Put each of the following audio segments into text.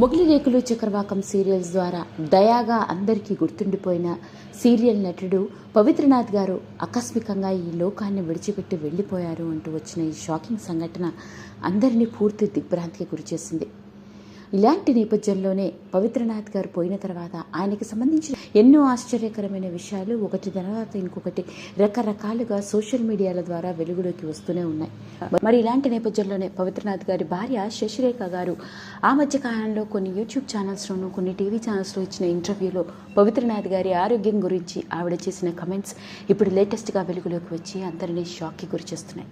మొగిలి రేకులు చక్రవాకం సీరియల్స్ ద్వారా దయాగా అందరికీ గుర్తుండిపోయిన సీరియల్ నటుడు పవిత్రనాథ్ గారు ఆకస్మికంగా ఈ లోకాన్ని విడిచిపెట్టి వెళ్ళిపోయారు అంటూ వచ్చిన ఈ షాకింగ్ సంఘటన అందరినీ పూర్తి దిగ్భ్రాంతికి గురిచేసింది. ఇలాంటి నేపథ్యంలోనే పవిత్రనాథ్ గారు పోయిన తర్వాత ఆయనకి సంబంధించిన ఎన్నో ఆశ్చర్యకరమైన విషయాలు ఒకటి తర్వాత ఇంకొకటి రకరకాలుగా సోషల్ మీడియాల ద్వారా వెలుగులోకి వస్తూనే ఉన్నాయి. మరి ఇలాంటి నేపథ్యంలోనే పవిత్రనాథ్ గారి భార్య శశిరేఖ గారు ఆ మధ్య కాలంలో కొన్ని యూట్యూబ్ ఛానల్స్లోనూ కొన్ని టీవీ ఛానల్స్లో ఇచ్చిన ఇంటర్వ్యూలో పవిత్రనాథ్ గారి ఆరోగ్యం గురించి ఆవిడ చేసిన కమెంట్స్ ఇప్పుడు లేటెస్ట్గా వెలుగులోకి వచ్చి అందరినీ షాక్కి గురిచేస్తున్నాయి.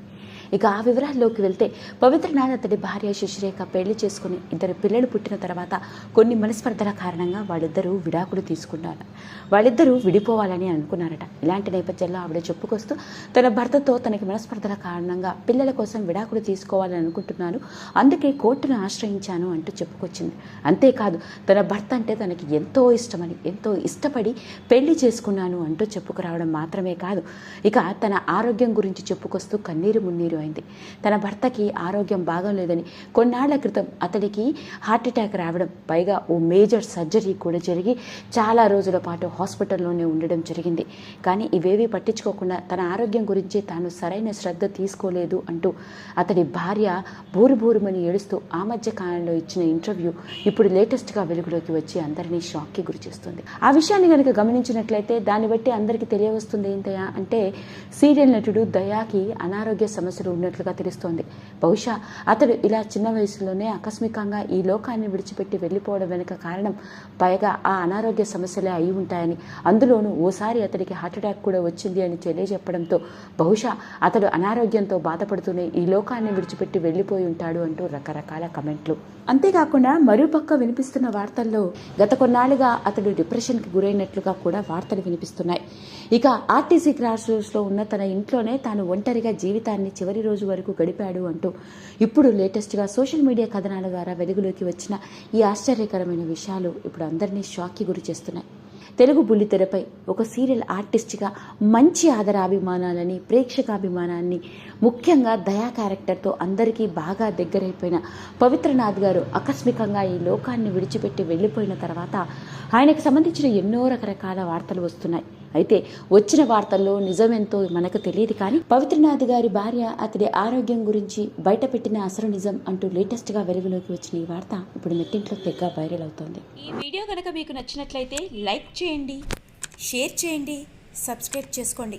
ఇక ఆ వివరాల్లోకి వెళ్తే పవిత్రనాథ్ అతడి భార్య శశిరేఖ పెళ్ళి చేసుకుని ఇద్దరు పిల్లలు పుట్టిన తర్వాత కొన్ని మనస్పర్ధల కారణంగా వాళ్ళిద్దరూ విడాకులు తీసుకున్నారు. వాళ్ళిద్దరూ విడిపోవాలని అనుకున్నారట. ఇలాంటి నేపథ్యంలో ఆవిడ చెప్పుకొస్తూ తన భర్తతో తనకి మనస్పర్ధల కారణంగా పిల్లల కోసం విడాకులు తీసుకోవాలని అనుకుంటున్నాను. అందుకే కోర్టును ఆశ్రయించాను అంటూ చెప్పుకొచ్చింది. అంతేకాదు తన భర్త అంటే తనకి ఎంతో ఇష్టమని ఎంతో ఇష్టపడి పెళ్ళి చేసుకున్నాను అంటూ చెప్పుకురావడం మాత్రమే కాదు. ఇక తన ఆరోగ్యం గురించి చెప్పుకొస్తూ కన్నీరు మున్నీరు అయింది తన భర్తకి ఆరోగ్యం బాగోలేదని కొన్నాళ్ళ క్రితం అతడికి హార్ట్ అటాక్ రావడం పైగా ఓ మేజర్ సర్జరీ కూడా జరిగి చాలా రోజుల పాటు హాస్పిటల్లోనే ఉండడం జరిగింది. కానీ ఇవేవీ పట్టించుకోకుండా తన ఆరోగ్యం గురించి తాను సరైన శ్రద్ధ తీసుకోలేదు అంటూ అతడి భార్య బూరు బూరుమని ఏడుస్తూ ఆ మధ్య కాలంలో ఇచ్చిన ఇంటర్వ్యూ ఇప్పుడు లేటెస్ట్గా వెలుగులోకి వచ్చి అందరినీ షాక్కి గురి చేస్తుంది. ఆ విషయాన్ని కనుక గమనించినట్లయితే దాన్ని బట్టి అందరికీ తెలియవస్తుంది ఏంటయా అంటే సీరియల్ నటుడు దయాకి అనారోగ్య సమస్యలు ఉన్నట్లుగా తెలుస్తోంది. బహుశా అతడు ఇలా చిన్న వయసులోనే ఆకస్మికంగా ఈ లోకాన్ని విడిచిపెట్టి వెళ్ళిపోవడం వెనుక కారణం పైగా ఆ అనారోగ్య సమస్యలే అయి ఉంటాయని అందులోనూ ఓసారి అతడికి హార్ట్ అటాక్ కూడా వచ్చింది అని తెలియజెప్పడంతో బహుశా అతడు అనారోగ్యంతో బాధపడుతూనే ఈ లోకాన్ని విడిచిపెట్టి వెళ్ళిపోయి ఉంటాడు అంటూ రకరకాల కమెంట్లు. అంతేకాకుండా మరోపక్క వినిపిస్తున్న వార్తల్లో గత కొన్నాళ్ళుగా అతడు డిప్రెషన్కి గురైనట్లుగా కూడా వార్తలు వినిపిస్తున్నాయి. ఇక ఆర్టీసీ క్రాస్లో ఉన్న తన ఇంట్లోనే తాను ఒంటరిగా జీవితాన్ని చివరి రోజు వరకు గడిపాడు అంటూ ఇప్పుడు లేటెస్ట్గా సోషల్ మీడియా కథనాల ద్వారా వెలుగులోకి వచ్చిన ఈ ఆశ్చర్యకరమైన విషయాలు ఇప్పుడు అందరినీ షాక్కి గురి చేస్తున్నాయి. తెలుగు బుల్లితెరపై ఒక సీరియల్ ఆర్టిస్ట్గా మంచి ఆదరాభిమానాలని ప్రేక్షకాభిమానాన్ని ముఖ్యంగా దయా క్యారెక్టర్తో అందరికీ బాగా దగ్గరైపోయిన పవిత్రనాథ్ గారు ఆకస్మికంగా ఈ లోకాన్ని విడిచిపెట్టి వెళ్ళిపోయిన తర్వాత ఆయనకు సంబంధించిన ఎన్నో రకరకాల వార్తలు వస్తున్నాయి. అయితే వచ్చిన వార్తల్లో నిజమెంతో మనకు తెలియదు కానీ పవిత్రనాథ్ గారి భార్య అతడి ఆరోగ్యం గురించి బయటపెట్టిన అసలు నిజం అంటూ లేటెస్ట్గా వెలుగులోకి వచ్చిన ఈ వార్త ఇప్పుడు నెట్టింట్లో తెగ వైరల్ అవుతోంది. ఈ వీడియో కనుక మీకు నచ్చినట్లయితే లైక్ చేయండి షేర్ చేయండి సబ్స్క్రైబ్ చేసుకోండి.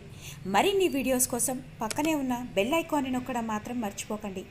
మరిన్ని వీడియోస్ కోసం పక్కనే ఉన్న బెల్ ఐకాన్ని నొక్కడం మాత్రం మర్చిపోకండి.